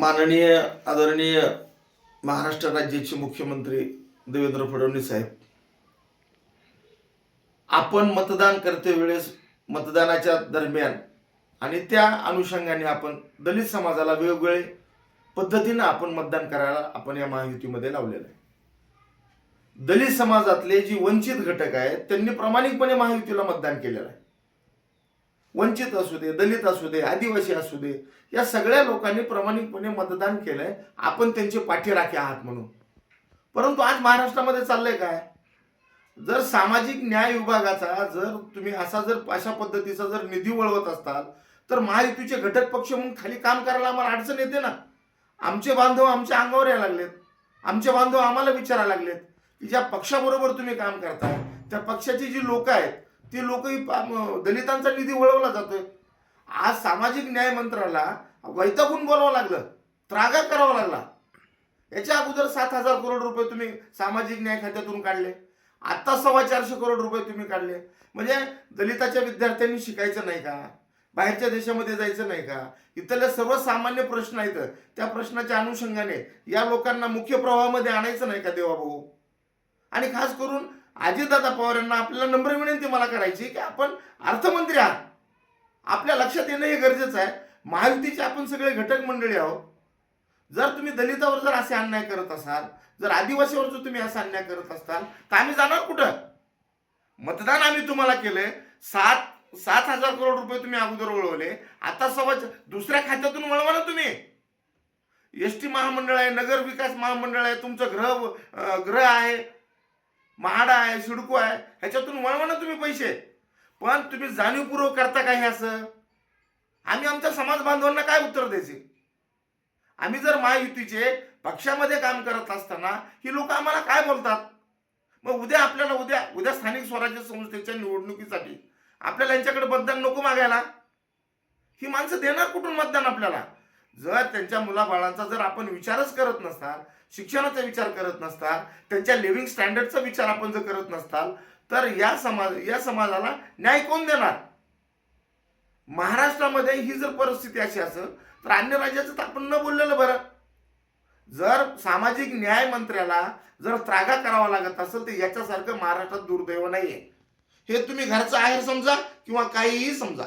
माननीय आदरणीय महाराष्ट्र राज्याचे मुख्यमंत्री देवेंद्र फडणवीस साहेब आपण मतदान करते वेळेस मतदानाच्या दरम्यान आणि त्या अनुषंगाने आपण दलित समाजाला वेगवेगळे पद्धतीनं आपण मतदान करायला आपण या महायुतीमध्ये लावलेलं आहे. दलित समाजातले जी वंचित घटक आहेत त्यांनी प्रामाणिकपणे महायुतीला मतदान केलेलं आहे. वंचित असू दे दलित असू दे आदिवासी असू दे या सगळ्या लोकांनी प्रामाणिकपणे मतदान केलंय. आपण त्यांचे पाठीराखे आहात म्हणून. परंतु आज महाराष्ट्रामध्ये चाललंय काय? जर सामाजिक न्याय विभागाचा जर तुम्ही असा जर अशा पद्धतीचा जर निधी वळवत असताल तर महायुतीचे घटक पक्ष म्हणून खाली काम करायला आम्हाला अडचण येते ना. आमचे बांधव आमच्या अंगावर यायला लागलेत. आमचे बांधव आम्हाला विचारायला लागलेत की ज्या पक्षाबरोबर तुम्ही काम करताय त्या पक्षाची जी लोक आहेत ते लोकही दलितांचा निधी वळवला जातोय. आज सामाजिक न्याय मंत्र्याला वैतागून बोलावं लागलं. त्रागा करावा लागला. याच्या अगोदर सात हजार करोड रुपये तुम्ही सामाजिक न्याय खात्यातून काढले. आता सव्वा चारशे करोड रुपये तुम्ही काढले. म्हणजे दलिताच्या विद्यार्थ्यांनी शिकायचं नाही का? बाहेरच्या देशामध्ये जायचं नाही का? इथले सर्वसामान्य प्रश्न आहेत. त्या प्रश्नाच्या अनुषंगाने या लोकांना मुख्य प्रवाहामध्ये आणायचं नाही का देवाभाऊ? आणि खास करून अजितदादा पवार यांना आपल्याला नम्र विनंती मला करायची की आपण अर्थमंत्री आहात. आपल्या लक्षात येणं हे गरजेचं आहे. महायुतीचे आपण सगळे घटक मंडळी आहोत. जर तुम्ही दलितावर जर असे अन्याय करत असाल जर आदिवासीवर जर तुम्ही असा अन्याय करत असाल तर आम्ही जाणार कुठं? मतदान आम्ही तुम्हाला केलंय. सात सात हजार करोड रुपये तुम्ही अगोदर वळवले. आता सव्वा दुसऱ्या खात्यातून वळवा ना तुम्ही. एस टी महामंडळ आहे नगर विकास महामंडळ आहे तुमचं ग्रह ग्रह आहे. महाडा आहे सिडको आहे ह्याच्यातून वळवणा तुम्ही पैसे. पण तुम्ही जाणीवपूर्वक करता काय हे असं? आम्ही आमच्या समाज बांधवांना काय उत्तर द्यायचे? आम्ही जर महायुतीचे पक्षामध्ये काम करत असताना ही लोक आम्हाला काय बोलतात? मग उद्या आपल्याला उद्या उद्या स्थानिक स्वराज्य संस्थेच्या निवडणुकीसाठी आपल्याला यांच्याकडे मतदान नको मागायला. ही माणसं देणार कुठून मतदान आपल्याला? जर त्यांच्या मुलाबाळांचा जर आपण विचारच करत नसताल शिक्षणाचा विचार करत नसताल त्यांच्या लिव्हिंग स्टँडर्डचा विचार आपण जर करत नसताल तर या समाज या समाजाला न्याय कोण देणार? महाराष्ट्रामध्ये ही जर परिस्थिती अशी असेल तर अन्य राज्याचं तर आपण न बोललेलं बरं. जर सामाजिक न्याय मंत्र्याला जर त्रागा करावा लागत असेल तर याच्यासारखं महाराष्ट्रात दुर्दैव नाहीये. हे तुम्ही घरचं आहे समजा किंवा काहीही समजा.